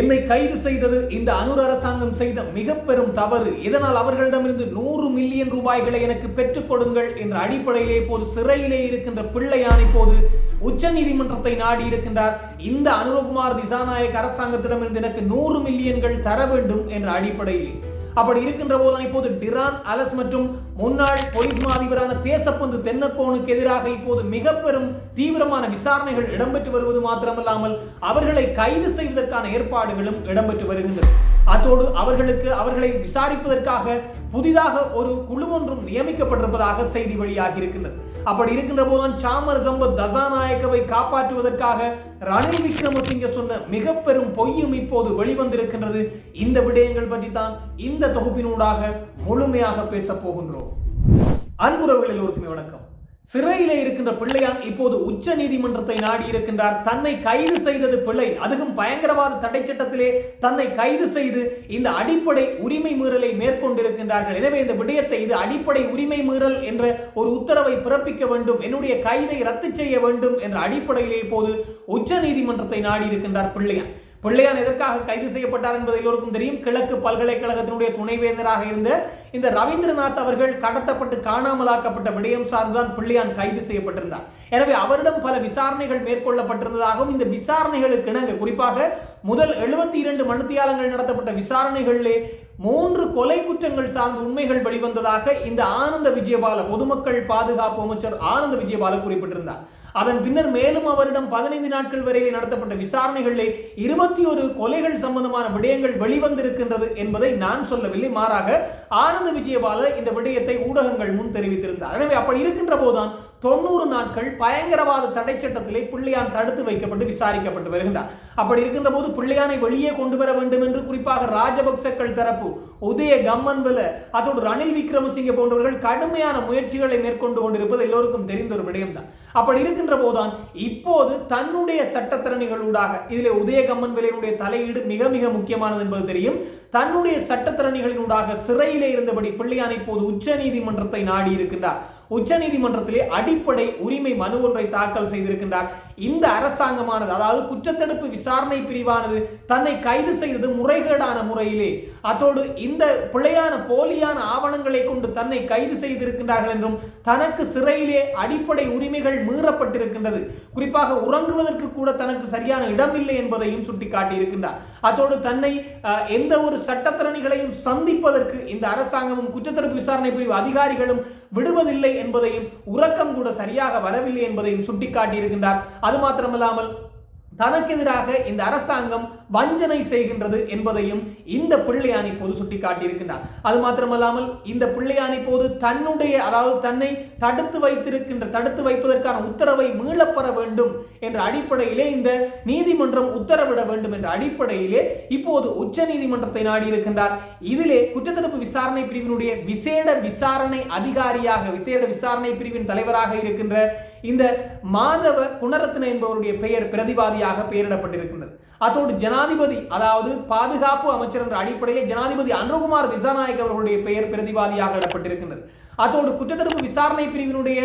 என்னை கைது செய்தது இந்த அனுர் அரசாங்கம் செய்த மிக பெரும் தவறு. இதனால் அவர்களிடமிருந்து நூறு மில்லியன் ரூபாய்களை எனக்கு பெற்றுக் கொடுங்கள் என்ற அடிப்படையிலே இப்போது சிறையிலே இருக்கின்ற பிள்ளையான் இப்போது உச்ச நீதிமன்றத்தை நாடி இருக்கின்றார். இந்த அனுரகுமார் திசாநாயக் அரசாங்கத்திடமிருந்து எனக்கு நூறு மில்லியன்கள் தர வேண்டும் என்ற அடிப்படையிலே. அப்படி இருக்கின்ற போதுதான் இப்போது டிரான் அலஸ் மற்றும் முன்னாள் போலீஸ் மா அதிபரான தேசப்பந்து தென்னக்கோனுக்கு எதிராக இப்போது மிக பெரும் தீவிரமான விசாரணைகள் இடம்பெற்று வருவது மாத்திரமல்லாமல் அவர்களை கைது செய்வதற்கான ஏற்பாடுகளும் இடம்பெற்று வருகின்றன அத்தோடு அவர்களுக்கு அவர்களை விசாரிப்பதற்காக புதிதாக ஒரு குழு ஒன்றும் நியமிக்கப்பட்டிருப்பதாக செய்தி வெளியாகி இருக்கின்றது. அப்படி இருக்கின்ற போதுதான் சாமர் சம்பத் தசாநாயக்கவை காப்பாற்றுவதற்காக ரணில் விக்ரமசிங்க சொன்ன மிக பெரும் பொய்யும் இப்போது வெளிவந்திருக்கின்றது. இந்த விடயங்கள் பற்றி தான் இந்த தொகுப்பினூடாக முழுமையாக பேச போகின்றோம். அன்புறவுகள் எல்லோருக்குமே வணக்கம். சிறையில் இருக்கின்ற பிள்ளையான் இப்போது உச்ச நீதிமன்றத்தை நாடி இருக்கின்றார். தன்னை கைது செய்தது பிள்ளை. அதுவும் பயங்கரவாத தடை சட்டத்திலே தன்னை கைது செய்து இந்த அடிப்படை உரிமை மீறலை மேற்கொண்டிருக்கின்றார்கள். எனவே இந்த விடயத்தை இது அடிப்படை உரிமை மீறல் என்ற ஒரு உத்தரவை பிறப்பிக்க வேண்டும். என்னுடைய கைதை ரத்து செய்ய வேண்டும் என்ற அடிப்படையிலே இப்போது உச்ச நீதிமன்றத்தை நாடி இருக்கின்றார் பிள்ளையான் பிள்ளையான் எதற்காக கைது செய்யப்பட்டார் என்பது எல்லோருக்கும் தெரியும். கிழக்கு பல்கலைக்கழகத்தினுடைய துணைவேந்தராக இருந்த இந்த ரவீந்திரநாத் அவர்கள் கடத்தப்பட்டு காணாமலாக்கப்பட்ட விடயம் சார்ந்துதான் பிள்ளையான் கைது செய்யப்பட்டிருந்தார். எனவே அவரிடம் பல விசாரணைகள் மேற்கொள்ளப்பட்டிருந்ததாகவும் இந்த விசாரணைகளுக்கு இணங்க குறிப்பாக முதல் எழுபத்தி இரண்டு மனுத்தியாலங்கள் நடத்தப்பட்ட விசாரணைகளிலே மூன்று கொலை குற்றங்கள் சார்ந்த உண்மைகள் வெளிவந்ததாக இந்த ஆனந்த விஜயபால பொதுமக்கள் பாதுகாப்பு அமைச்சர் ஆனந்த விஜயபால குறிப்பிட்டிருந்தார். அதன் பின்னர் மேலும் அவரிடம் பதினைந்து நாட்கள் வரையில் நடத்தப்பட்ட விசாரணைகளிலே இருபத்தி ஒரு கொலைகள் சம்பந்தமான விடயங்கள் வெளிவந்திருக்கின்றது என்பதை நான் சொல்லவில்லை. மாறாக ஆனந்த விஜயபால இந்த விடயத்தை ஊடகங்கள் முன் தெரிவித்திருந்தார். எனவே அப்படி இருக்கின்ற போதுதான் தொண்ணூறு நாட்கள் பயங்கரவாத தடை சட்டத்திலே பிள்ளையான் தடுத்து வைக்கப்பட்டு விசாரிக்கப்பட்டு வருகின்றார். அப்படி இருக்கின்ற போது பிள்ளையானை வெளியே கொண்டு வர வேண்டும் என்று குறிப்பாக ராஜபக்சக்கள் தரப்பு உதய கம்மன்வல அதோடு ரணில் விக்ரமசிங்க போன்றவர்கள் கடுமையான முயற்சிகளை மேற்கொண்டு கொண்டிருப்பது எல்லோருக்கும் தெரிந்த ஒரு விடயம்தான். அப்படி இருக்கின்ற போதுதான் இப்போது தன்னுடைய சட்டத்திறனிகளூடாக இதிலே உதய கம்மன்வலையினுடைய தலையீடு மிக மிக முக்கியமானது என்பது தெரியும். தன்னுடைய சட்டத்திறனிகளினூடாக சிறையிலே இருந்தபடி பிள்ளையான் இப்போது உச்ச நீதிமன்றத்தை நாடி இருக்கின்றார் உச்சநீதிமன்றத்திலே அடிப்படை உரிமை மனு ஒன்றை தாக்கல் செய்திருக்கின்றார். இந்த அரசாங்கமானது அதாவது குற்றத்தடுப்பு விசாரணை பிரிவானது தன்னை கைது செய்தது முறைகேடான முறையிலே. அத்தோடு இந்த பிழையான போலியான ஆவணங்களை கொண்டு தன்னை கைது செய்திருக்கின்றார்கள் என்றும் தனக்கு சிறையிலே அடிப்படை உரிமைகள் மீறப்பட்டிருக்கின்றது. குறிப்பாக உறங்குவதற்கு கூட தனக்கு சரியான இடமில்லை என்பதையும் சுட்டிக்காட்டியிருக்கின்றார். அதோடு தன்னை எந்த ஒரு சட்டத்திறனிகளையும் சந்திப்பதற்கு இந்த அரசாங்கமும் குற்றத்தடுப்பு விசாரணை பிரிவு அதிகாரிகளும் விடுவதில்லை என்பதையும் உறக்கம் கூட சரியாக வரவில்லை என்பதையும் சுட்டிக்காட்டியிருக்கின்றார். அது மாத்திரமல்லாமல் தனக்கு எதிராக இந்த அரசாங்கம் வஞ்சனை செய்கின்றது என்பதையும் இந்த பிள்ளையான் இப்போது சுட்டிக்காட்டியிருக்கின்றார். அது மாத்திரமல்லாமல் இந்த பிள்ளையான் இப்போது தன்னுடைய அதாவது தன்னை தடுத்து வைத்திருக்கின்ற தடுத்து வைப்பதற்கான உத்தரவை மீளப்பெற வேண்டும் என்ற அடிப்படையிலே இந்த நீதிமன்றம் உத்தரவிட வேண்டும் என்ற அடிப்படையிலே இப்போது உச்ச நீதிமன்றத்தை நாடி இருக்கின்றார் இதிலே குற்றத்தடுப்பு விசாரணை பிரிவினுடைய விசேட விசாரணை அதிகாரியாக விசேட விசாரணை பிரிவின் தலைவராக இருக்கின்ற இந்த மாதவ குணரத்ன என்பவருடைய பெயர் பிரதிவாதியாக பெயரிடப்பட்டிருக்கின்றது. அதோடு ஜனாதிபதி அதாவது பாதுகாப்பு அமைச்சர் என்ற அடிப்படையில் ஜனாதிபதி அனுகுமார் திசாநாயக் அவர்களுடைய பெயர் பிரதிவாதியாக இடப்பட்டிருக்கின்றது. அதோடு குற்றத்தடுப்பு விசாரணை பிரிவினுடைய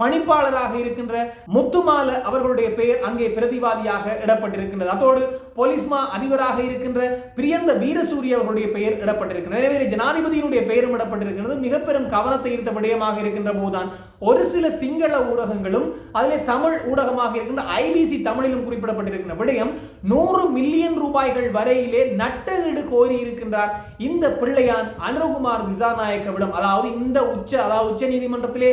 பணிப்பாளராக இருக்கின்ற முத்துமால அவர்களுடைய பெயர் அங்கே பிரதிவாதியாக இடப்பட்டிருக்கின்றது. அதோடு போலீஸ் மா அதிபராக இருக்கின்ற பிரியந்த வீரசூரிய அவர்களுடைய பெயர் இடப்பட்டிருக்கிறது. எனவே ஜனாதிபதியினுடைய பெயரும் இடப்பட்டிருக்கிறது. மிக பெரும் கவனத்தை ஈர்த்த விடயமாக இருக்கின்ற போதுதான் ஒரு சில சிங்கள ஊடகங்களும் அதிலே தமிழ் ஊடகமாக இருக்கின்ற ஐபிசி தமிழிலும் குறிப்பிடப்பட்டிருக்கின்ற விடயம் நூறு மில்லியன் ரூபாய்கள் வரையிலே நட்டஈடு கோரி இருக்கின்றார் இந்த பிள்ளையான் அனுகுமார் திசாநாயக்கவிடம். அதாவது இந்த உச்ச அதாவது உச்ச நீதிமன்றத்திலே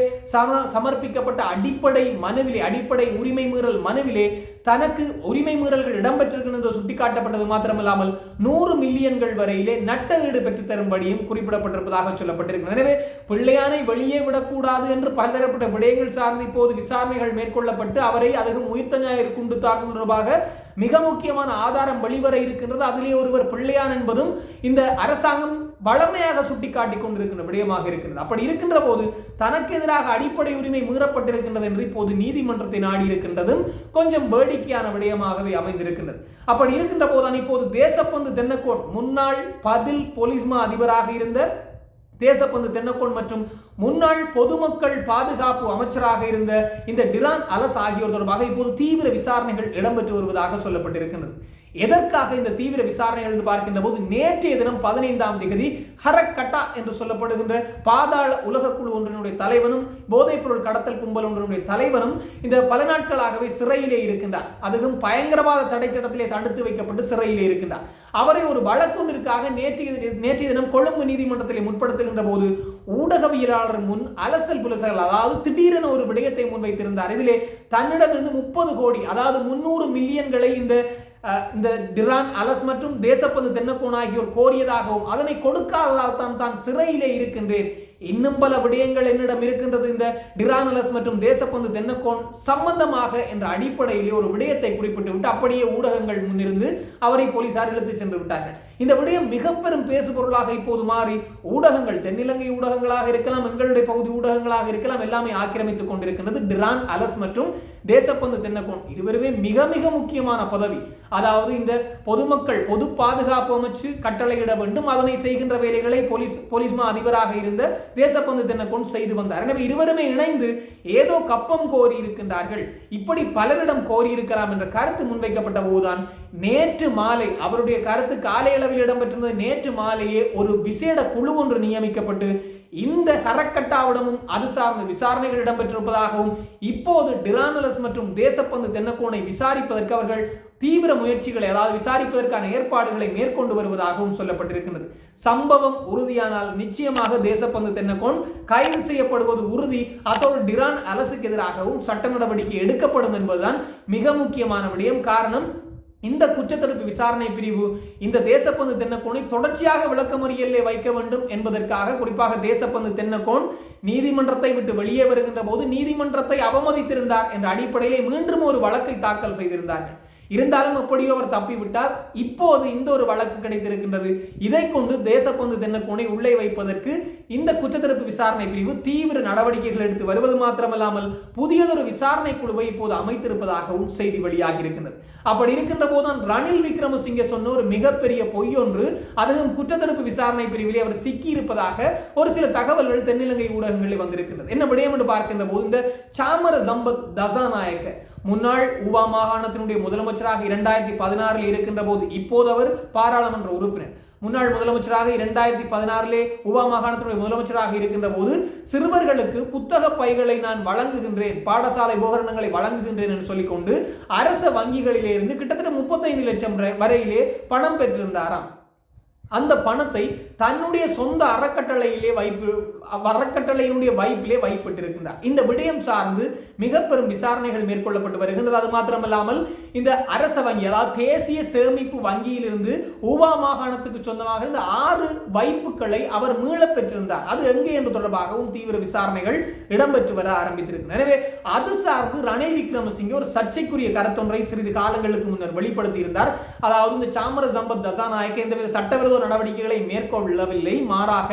சமர்ப்பிக்கப்பட்ட அடிப்படை மனுவிலே அடிப்படை உரிமை மீறல் மனுவிலே தனக்கு உரிமை மீறல்கள் இடம்பெற்றிருக்கிறது சுட்டிக்காட்டப்பட்டது மாத்திரமல்லாமல் நூறு மில்லியன்கள் வரையிலே நட்ட ஈடு பெற்றுத்தரும்படியும் குறிப்பிடப்பட்டிருப்பதாக சொல்லப்பட்டிருக்கிறது. எனவே பிள்ளையானை வெளியே விடக்கூடாது என்று பலதரப்பட்ட விடயங்கள் சார்ந்து இப்போது விசாரணைகள் மேற்கொள்ளப்பட்டு அவரை அதுவும் உயிர்த்த ஞாயிறு குண்டு தாக்குதல் தொடர்பாக மிக முக்கியமான ஆதாரம் வெளிவர இருக்கின்றது. அதிலே ஒருவர் பிள்ளையான் என்பதும் இந்த அரசாங்கம் வளமையாக சுட்டிக்காட்டி கொண்டிருக்கின்ற விடயமாக இருக்கிறது. அப்படி இருக்கின்ற போது தனக்கு எதிராக அடிப்படை உரிமை மீறப்பட்டிருக்கின்றது என்று இப்போது நீதிமன்றத்தை நாடி இருக்கின்றதும் கொஞ்சம் வேடிக்கையான விடயமாகவே அமைந்திருக்கின்றது. அப்படி இருக்கின்ற போதுதான் இப்போது தேசப்பந்து தென்னக்கோன் முன்னாள் பதில் போலீஸ்மா அதிபராக இருந்த தேசப்பந்து தென்னக்கோன் மற்றும் முன்னாள் பொதுமக்கள் பாதுகாப்பு அமைச்சராக இருந்த இந்த டிரான் அலஸ் ஆகியோர் தொடர்பாக இப்போது தீவிர விசாரணைகள் இடம்பெற்று வருவதாக சொல்லப்பட்டிருக்கின்றது. எதற்காக இந்த தீவிர விசாரணைகள் என்று பார்க்கின்ற போது நேற்றைய தினம் பதினைந்தாம் தேதி ஹரக்கட்டா என்று சொல்லப்படுகின்ற பாதாள உலக குழு ஒன்றினுடைய தலைவனும் போதைப்பொருள் கடத்தல் கும்பல் ஒன்றினுடைய தலைவனும் இந்த பல நாட்களாகவே சிறையிலே இருக்கின்றார். அதுவும் பயங்கரவாத தடை சட்டத்திலே தடுத்து வைக்கப்பட்டு சிறையிலே இருக்கின்றார். அவரை ஒரு வழக்கொன்றிற்காக நேற்றைய நேற்றைய தினம் கொழும்பு நீதிமன்றத்திலே முற்படுத்துகின்ற போது ஊடகவியலாளர் முன் அலசல் புலசல் அதாவது திடீரென ஒரு விடயத்தை முன்வைத்திருந்தார். இதிலே தன்னிடமிருந்து முப்பது கோடி அதாவது முன்னூறு மில்லியன்களை இந்த இந்த டிரான் அலஸ் மற்றும் தேசப்பந்து தென்னக்கோன் ஆகியோர் கோரியதாகவும் அதனை கொடுக்காததால் தான் தான் சிறையிலே இருக்கின்றேன். இன்னும் பல விடயங்கள் என்னிடம் இருக்கின்றது. இந்த டிரானலஸ் மற்றும் தேசப்பந்து தென்னக்கோன் சம்பந்தமாக என்ற அடிப்படையிலே ஒரு விடயத்தை குறிப்பிட்டு விட்டு அப்படியே ஊடகங்கள் முன்னிருந்து அவரை போலீசார் இழுத்து சென்று விட்டார்கள். இந்த விடயம் மிக பெரும் பேசுபொருளாக இப்போது மாறி ஊடகங்கள் தென்னிலங்கை ஊடகங்களாக இருக்கலாம் எங்களுடைய பகுதி ஊடகங்களாக இருக்கலாம் எல்லாமே ஆக்கிரமித்துக் கொண்டிருக்கின்றது. டிரான் அலஸ் மற்றும் தேசப்பந்து தென்னக்கோன் இருவருமே மிக மிக முக்கியமான பதவி. அதாவது இந்த பொதுமக்கள் பொது பாதுகாப்பு அமைச்சு கட்டளையிட வேண்டும். அதனை செய்கின்ற வேலைகளை போலீஸ் போலீஸ் மா அதிபராக இருந்த தேசப்பந்து தென்னக்கோன் செய்து வந்தார் எனவே இருவருமே இணைந்து ஏதோ கப்பம் கோரி இருக்கின்றார்கள் இப்படி பலரிடம் கோரியிருக்கலாம் என்ற கருத்து முன்வைக்கப்பட்ட போதுதான் நேற்று மாலை அவருடைய கருத்து காலை அளவில் இடம்பெற்றிருந்தது. நேற்று மாலையே ஒரு விசேட குழு ஒன்று நியமிக்கப்பட்டு இந்த ஹரக்கட்டாவிடமும் அது சார்ந்த விசாரணைகள் இடம்பெற்றிருப்பதாகவும் இப்போது டிரானலஸ் மற்றும் தேசப்பந்து தென்னக்கோனை விசாரிப்பதற்கு அவர்கள் தீவிர முயற்சிகளை அதாவது விசாரிப்பதற்கான ஏற்பாடுகளை மேற்கொண்டு வருவதாகவும் சொல்லப்பட்டிருக்கிறது சம்பவம் உறுதியானால் நிச்சயமாக தேசப்பந்து தென்னக்கோன் கைது செய்யப்படுவது உறுதி. அதோடு டிரான் அரசுக்கு எதிராகவும் சட்ட நடவடிக்கை எடுக்கப்படும் என்பதுதான் மிக முக்கியமான விடயம். காரணம் இந்த குற்றத்தடுப்பு விசாரணை பிரிவு இந்த தேசப்பந்து தென்னக்கோனை தொடர்ச்சியாக விளக்கமறியலிலே வைக்க வேண்டும் என்பதற்காக குறிப்பாக தேசப்பந்து தென்னக்கோன் நீதிமன்றத்தை விட்டு வெளியே வருகின்ற போது நீதிமன்றத்தை அவமதித்திருந்தார் என்ற அடிப்படையிலே மீண்டும் ஒரு வழக்கை தாக்கல் செய்திருந்தார்கள். இருந்தாலும் எப்படியோ அவர் தப்பிவிட்டார். இப்போது இந்த ஒரு வழக்கு கிடைத்திருக்கின்றது. இதை கொண்டு தேசப்பந்து தென்னக்கோனை உள்ளே வைப்பதற்கு இந்த குற்றத்தடுப்பு விசாரணை பிரிவு தீவிர நடவடிக்கைகள் எடுத்து வருவது மாத்திரமல்லாமல் புதியதொரு விசாரணை குழுவை இப்போது அமைத்திருப்பதாகவும் செய்தி வெளியாகி இருக்கின்றது அப்படி இருக்கின்ற போதுதான் ரணில் விக்ரமசிங்கே சொன்ன ஒரு மிகப்பெரிய பொய் ஒன்று அதுவும் குற்றத்தடுப்பு விசாரணை பிரிவிலே அவர் சிக்கி இருப்பதாக ஒரு சில தகவல்கள் தென்னிலங்கை ஊடகங்களில் வந்திருக்கின்றது. என்ன விடயம் என்று பார்க்கின்ற போது இந்த சாமர சம்பத் தசாநாயக்க முன்னாள் உவா மாகாணத்தினுடைய முதலமைச்சராக இரண்டாயிரத்தி பதினாறில் இருக்கின்ற போது இப்போது அவர் பாராளுமன்ற உறுப்பினர். முன்னாள் முதலமைச்சராக இரண்டாயிரத்தி பதினாறிலே உவா மாகாணத்தினுடைய முதலமைச்சராக இருக்கின்ற போது சிறுவர்களுக்கு புத்தக பைகளை நான் வழங்குகின்றேன் பாடசாலை உபகரணங்களை வழங்குகின்றேன் என்று சொல்லிக்கொண்டு அரச வங்கிகளிலே இருந்து கிட்டத்தட்ட முப்பத்தைந்து லட்சம் வரை- வரையிலே பணம் பெற்றிருந்தாராம். அந்த பணத்தை தன்னுடைய சொந்த அறக்கட்டளையிலே வைப்பு அறக்கட்டளையினுடைய வைப்பிலே வைப்பிட்டிருக்கின்றார். இந்த விடயம் சார்ந்து மிக பெரும் விசாரணைகள் மேற்கொள்ளப்பட்டு வருகின்றது. அது மாத்திரமல்லாமல் இந்த அரச வங்கி அதாவது தேசிய சேமிப்பு வங்கியிலிருந்து ஊவா மாகாணத்துக்கு சொந்தமாக இருந்த ஆறு வைப்புகளை அவர் மீளப் பெற்றிருந்தார் அது எங்கே என்று தொடர்பாகவும் தீவிர விசாரணைகள் இடம்பெற்று வர ஆரம்பித்திருக்கின்றன. எனவே அது சார்ந்து ரணில் விக்ரமசிங்கே ஒரு சர்ச்சைக்குரிய கருத்தொன்றை சிறிது காலங்களுக்கு முன்னர் வெளிப்படுத்தி இருந்தார் அதாவது இந்த சாமர சம்பத் தசாநாயக்க இந்த சட்டவிரோத நடவடிக்கைகளை மேற்கொள்ளவில்லை. மாறாக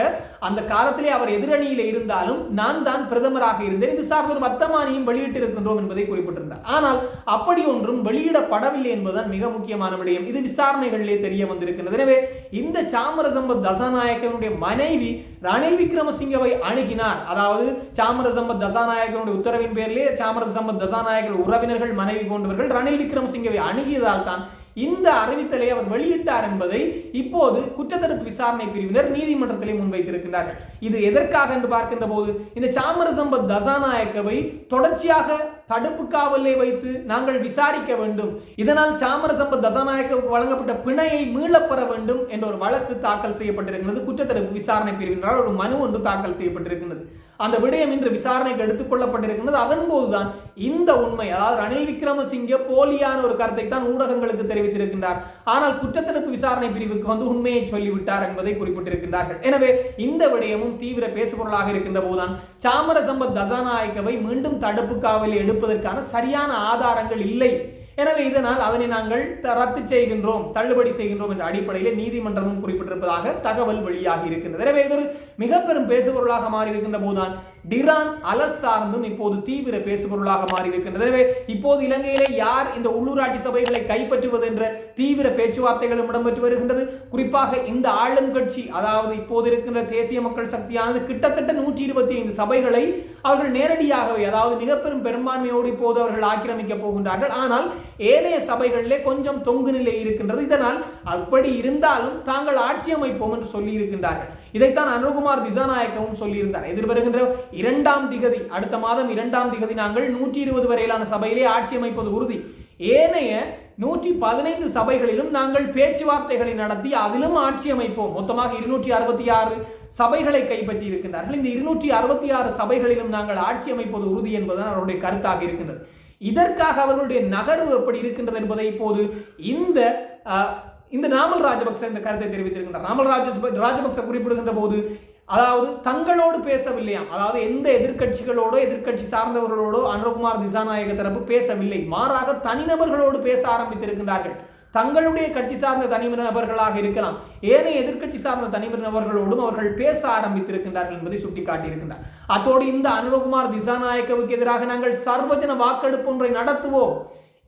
அந்த காலத்திலே அவர் எதிரணியில் இருந்தாலும் நான் தான் பிரதமராக இருந்தேன். இது சார்ந்த ஒரு வர்த்தமானியும் வெளியிட்டிருக்கின்றோம் என்பதை குறிப்பிட்டிருந்தார். ஆனால் அப்படி ஒன்றும் வெளியிடப்படவில்லை என்பதுதான் மிக முக்கியமான விடயம். இது விசாரணைகளிலே தெரிய வந்திருக்கின்றது. எனவே இந்த சாமரசம்பத் தசாநாயக்கனுடைய மனைவி ரணில் விக்ரமசிங்கவை அணுகினார். அதாவது சாமரசம்பத் தசாநாயகனுடைய உத்தரவின் பேரிலே சாமரசம்பத் தசாநாயகர் உறவினர்கள் மனைவி போன்றவர்கள் ரணில் விக்ரமசிங்கவை அணுகியதால் தான் இந்த அறிவித்தலை அவர் வெளியிட்டார் என்பதை இப்போது குற்றத்தடுப்பு விசாரணை பிரிவினர் நீதிமன்றத்திலே முன்வைத்திருக்கிறார்கள் இது எதற்காக என்று பார்க்கின்ற போது இந்த சாமரசம்பத் தசாநாயக்கவை தொடர்ச்சியாக தடுப்பு காவலை வைத்து நாங்கள் விசாரிக்க வேண்டும். இதனால் சாமரசம்பத் தசாநாயக்கவுக்கு வழங்கப்பட்ட பிணையை மீளப்பெற வேண்டும் என்ற ஒரு வழக்கு தாக்கல் செய்யப்பட்டிருக்கிறது. குற்றத்தடுப்பு விசாரணை பிரிவினரால் ஒரு மனு ஒன்று தாக்கல் செய்யப்பட்டிருக்கிறது அந்த விடயம் இன்று விசாரணைக்கு எடுத்துக்கொள்ளப்பட்டிருக்கின்றது அதன் போதுதான் இந்த உண்மை அதாவது ரணில் விக்ரமசிங்கே போலியான ஒரு கருத்தை தான் ஊடகங்களுக்கு தெரிவித்திருக்கின்றார். ஆனால் குற்றத்தடுப்பு விசாரணை பிரிவுக்கு வந்து உண்மையை சொல்லிவிட்டார் என்பதை குறிப்பிட்டிருக்கின்றார்கள். எனவே இந்த விடயமும் தீவிர பேசுபொருளாக இருக்கின்ற போதுதான் சாமர சம்பத் தசாநாயக்கவை மீண்டும் தடுப்பு காவலில் எடுப்பதற்கான சரியான ஆதாரங்கள் இல்லை எனவே இதனால் அதனை நாங்கள் ரத்து செய்கின்றோம் தள்ளுபடி செய்கின்றோம் என்ற அடிப்படையில் நீதிமன்றமும் குறிப்பிட்டிருப்பதாக தகவல் வெளியாகி இருக்கின்றது. எனவே இது ஒரு மிக பெரும் பேசுபொருளாக மாறி இருக்கின்ற போதுதான் டிரான் அலஸ் சார்ந்தும் இப்போது தீவிர பேசுபொருளாக மாறியிருக்கின்றது. எனவே இப்போது இலங்கையிலே யார் இந்த உள்ளூராட்சி சபைகளை கைப்பற்றுவது என்ற தீவிர பேச்சுவார்த்தைகளும் இடம்பெற்று வருகின்றது. குறிப்பாக இந்த ஆளும் கட்சி அதாவது இப்போது இருக்கின்ற தேசிய மக்கள் சக்தியானது கிட்டத்தட்ட நூற்றி இருபத்தி ஐந்து சபைகளை அவர்கள் நேரடியாகவே அதாவது மிக பெரும் பெரும்பான்மையோடு இப்போது அவர்கள் ஆக்கிரமிக்க போகின்றார்கள். ஆனால் ஏனைய சபைகளிலே கொஞ்சம் தொங்கு நிலை இருக்கின்றது. இதனால் அப்படி இருந்தாலும் தாங்கள் ஆட்சி அமைப்போம் என்று சொல்லி இருக்கின்றார்கள் இதைத்தான் அனுகுமார் திசாநாயக்கவும் சொல்லியிருந்தார். எதிர்வருகின்ற இரண்டாம் திகதி அடுத்த மாதம் இரண்டாம் திகதி நாங்கள் நூற்றி இருபது வரையிலான சபையிலே ஆட்சி அமைப்பது உறுதி. ஏனைய நூற்றி பதினைந்து சபைகளிலும் நாங்கள் பேச்சுவார்த்தைகளை நடத்தி அதிலும் ஆட்சி அமைப்போம். மொத்தமாக இருநூற்றி அறுபத்தி ஆறு சபைகளை கைப்பற்றி இருக்கின்றார்கள் இந்த இருநூற்றி அறுபத்தி ஆறு சபைகளிலும் நாங்கள் ஆட்சி அமைப்பது உறுதி என்பதுதான் அவருடைய கருத்தாக இருக்கின்றது. இதற்காக அவர்களுடைய நகர்வு எப்படி இருக்கின்றது என்பதை இப்போது இந்த இந்த நாமல் ராஜபக்ச இந்த கருத்தை தெரிவித்திருக்கின்றார். நாமல் ராஜ ராஜபக்ச குறிப்பிடுகின்ற போது அதாவது தங்களோடு பேசவில்லையாம். அதாவது எந்த எதிர்கட்சிகளோடோ எதிர்கட்சி சார்ந்தவர்களோடோ அனுரகுமார் திசாநாயக தரப்பு பேசவில்லை. மாறாக தனிநபர்களோடு பேச ஆரம்பித்திருக்கின்றார்கள். தங்களுடைய கட்சி சார்ந்த தனிம நபர்களாக இருக்கலாம். ஏனைய எதிர்கட்சி சார்ந்த தனிம நபர்களோடும் அவர்கள் பேச ஆரம்பித்திருக்கின்றார்கள் என்பதை சுட்டிக்காட்டியிருக்கின்றார். அத்தோடு இந்த அனுரகுமார் திசாநாயக்கவுக்கு எதிராக நாங்கள் சர்வஜன வாக்கெடுப்பு ஒன்றை நடத்துவோம்.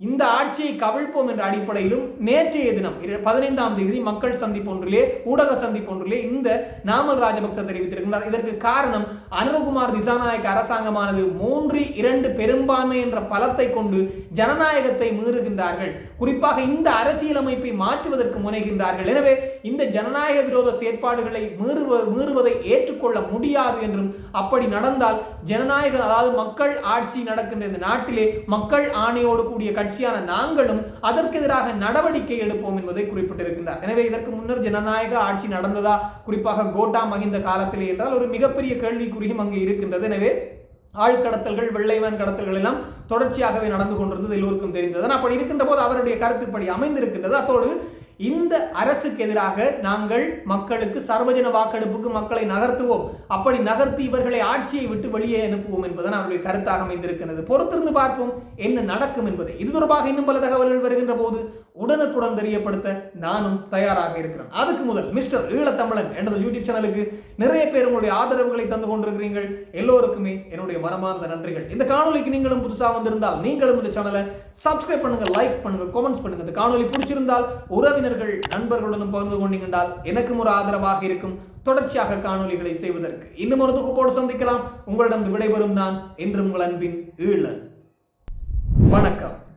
இந்த ஆட்சியை கவிழ்ப்போம் என்ற அடிப்படையிலும் நேற்றைய தினம் பதினைந்தாம் தேதி மக்கள் சந்திப்பு ஒன்றிலே ஊடக சந்திப்பு ஒன்றிலே இந்த நாமல் ராஜபக்ச தெரிவித்திருக்கிறார். இதற்கு காரணம் அனுரகுமார் திசாநாயக்க அரசாங்கமானது. மூன்றில் இரண்டு பெரும்பான்மை என்ற பலத்தை கொண்டு ஜனநாயகத்தை மீறுகின்றார்கள். குறிப்பாக இந்த அரசியலமைப்பை மாற்றுவதற்கு முனைகின்றார்கள். எனவே இந்த ஜனநாயக விரோத செயற்பாடுகளை மீறுவ மீறுவதை ஏற்றுக்கொள்ள முடியாது என்றும் அப்படி நடந்தால் ஜனநாயக அதாவது மக்கள் ஆட்சி நடக்கின்ற இந்த நாட்டிலே மக்கள் ஆணையோடு கூடிய கட்சியான நாங்களும் அதற்கு எதிராக நடவடிக்கை எடுப்போம் என்பதை குறிப்பிட்டிருக்கின்றார். எனவே இதற்கு முன்னர் ஜனநாயக ஆட்சி நடந்ததா? குறிப்பாக கோட்டா மகிந்த காலத்திலே என்றால் ஒரு மிகப்பெரிய கேள்விக்குறியும் அங்கே இருக்கின்றது. எனவே ஆழ்கடத்தல்கள் வெள்ளைவன் கடத்தல்கள் எல்லாம் தொடர்ச்சியாகவே நடந்து கொண்டிருந்தது எல்லோருக்கும் தெரிந்தது. அப்படி இருக்கின்ற போது அவருடைய கருத்துப்படி அமைந்திருக்கின்றது. அத்தோடு இந்த அரசுக்கு எதிராக நாங்கள் மக்களுக்கு சர்வஜன வாக்கெடுப்புக்கு மக்களை நகர்த்துவோம். அப்படி நகர்த்தி இவர்களை ஆட்சியை விட்டு வெளியே அனுப்புவோம் என்பதுதான் அவருடைய கருத்தாக அமைந்திருக்கிறது. பொறுத்திருந்து பார்ப்போம் என்ன நடக்கும் என்பதை. இது தொடர்பாக இன்னும் பல தகவல்கள் வருகின்ற போது உடனுக்குடன் தெரியப்படுத்த நானும் தயாராக இருக்கிறேன். அதுக்கு முதல் மிஸ்டர் ஈழத்தமிழன் எனது யூடியூப் சேனலுக்கு நிறைய பேர் உங்களுடைய ஆதரவுகளை தந்து கொண்டிருக்கிறீர்கள். எல்லோருக்குமே என்னுடைய மனமார்ந்த நன்றிகள். இந்த காணொலிக்கு நீங்களும் புதுசாக வந்திருந்தால் நீங்களும் இந்த சேனலை சப்ஸ்கிரைப் பண்ணுங்க லைக் பண்ணுங்க கமெண்ட்ஸ் பண்ணுங்க. இந்த காணொலி பிடிச்சிருந்தால் உறவினர்கள் நண்பர்களுடன் பகிர்ந்து கொண்டீங்கன்றால் எனக்கும் ஒரு ஆதரவாக இருக்கும். தொடர்ச்சியாக காணொலிகளை செய்வதற்கு இன்னும் ஒரு தொகுப்போடு சந்திக்கலாம். உங்களிடம் விடைபெறும் நான் என்று உங்கள் அன்பின் ஈழன். வணக்கம்.